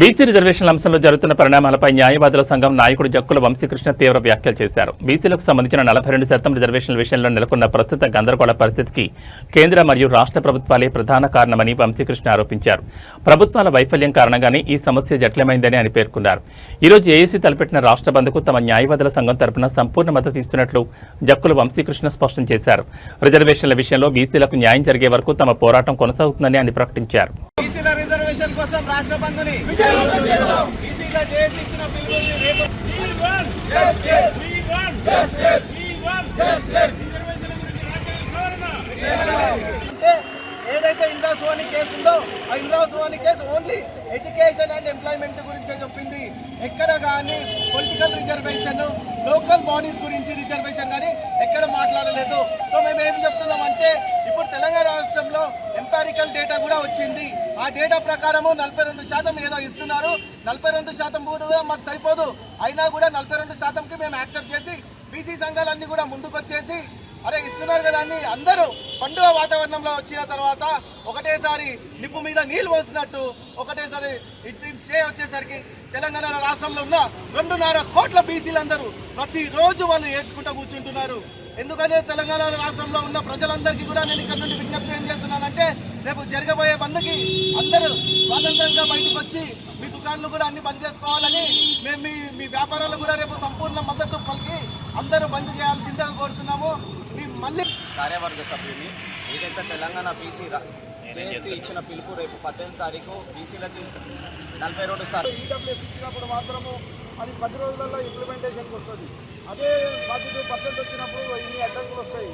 BC రిజర్వేషన్ల అంశంలో జరుగుతున్న పరిణామాలపై న్యాయవాదుల సంఘం నాయకుడు జక్కుల వంశీకృష్ణ తీవ్ర వ్యాఖ్యలు చేశారు. బీసీలకు సంబంధించిన నలభై రెండు శాతం రిజర్వేషన్ల విషయంలో నెలకొన్న ప్రస్తుత గందరగోళ పరిస్థితికి కేంద్ర మరియు రాష్ట్ర ప్రభుత్వాలే ప్రధాన కారణమని వంశీకృష్ణ ఆరోపించారు. ప్రభుత్వాల వైఫల్యం కారణంగానే ఈ సమస్య జటిలమైందని ఆయన పేర్కొన్నారు. ఈరోజు ఏఏసీ తలపెట్టిన రాష్ట్ర బంద్కు తమ న్యాయవాదుల సంఘం తరపున సంపూర్ణ మద్దతు ఇస్తున్నట్లు జక్కుల వంశీకృష్ణ స్పష్టం చేశారు. రిజర్వేషన్ల విషయంలో బీసీలకు న్యాయం జరిగే వరకు తమ పోరాటం కొనసాగుతుందని ఆయన ప్రకటించారు. రిజర్వేషన్ కోసం రాష్ట్ర బంధుని బీసీల చేసి ఇచ్చిన పిలుపుని రేపు అంటే ఏదైతే ఇంద్రా సోని కేసు ఉందో ఆ Indra Sawhney case only education and employment గురించే చెప్పింది. ఎక్కడ కానీ పొలిటికల్ రిజర్వేషన్ లోకల్ బాడీస్ గురించి రిజర్వేషన్ కానీ ఎక్కడ మాట్లాడలేదు. సో మేము ఏమి చెప్తున్నాం అంటే తెలంగాణ రాష్ట్రంలో ఎంపారికల్ డేటా కూడా వచ్చింది. ఆ డేటా ప్రకారము నలభై రెండు శాతం ఏదో ఇస్తున్నారు. నలభై రెండు శాతం కూడా మాకు సరిపోదు. అయినా కూడా నలభై రెండు శాతంకి మేము యాక్సెప్ట్ చేసి బీసీ సంఘాలన్నీ కూడా ముందుకొచ్చేసి అరే ఇస్తున్నారు కదా అని అందరూ పండుగ వాతావరణంలో వచ్చిన తర్వాత ఒకటేసారి నిప్పు మీద నీళ్ళు పోసినట్టు ఒకటేసారి ఇటు వచ్చేసరికి తెలంగాణ రాష్ట్రంలో ఉన్న రెండున్నర కోట్ల బీసీలందరూ ప్రతిరోజు వాళ్ళు ఏడ్చుకుంటూ కూర్చుంటున్నారు. ఎందుకనే తెలంగాణ రాష్ట్రంలో ఉన్న ప్రజలందరికీ కూడా నేను ఇక్కడ నుండి విజ్ఞప్తి ఏం చేస్తున్నానంటే రేపు జరగబోయే బంద్కి అందరూ స్వాతంత్రంగా బయటకు వచ్చి మీ దుకాణాలు కూడా అన్ని బంద్ చేసుకోవాలని మేము మీ మీ వ్యాపారాలు కూడా రేపు సంపూర్ణ మద్దతు పలికి అందరూ బంద్ చేయాల్సిందిగా కోరుతున్నాము. మీ మళ్ళీ కార్యవర్గ సభ్యుని ఏదైతే తెలంగాణ బీసీ చేసి ఇచ్చిన పిలుపు రేపు పద్దెనిమిది తారీఖు బీసీలకి నలభై రెండు సార్లు మాత్రము అది పది రోజులలో ఇంప్లిమెంటేషన్కి వస్తుంది అదే బాధ్యత పర్సెంట్ వచ్చినప్పుడు ఇన్ని అడ్డంకులు వస్తాయి.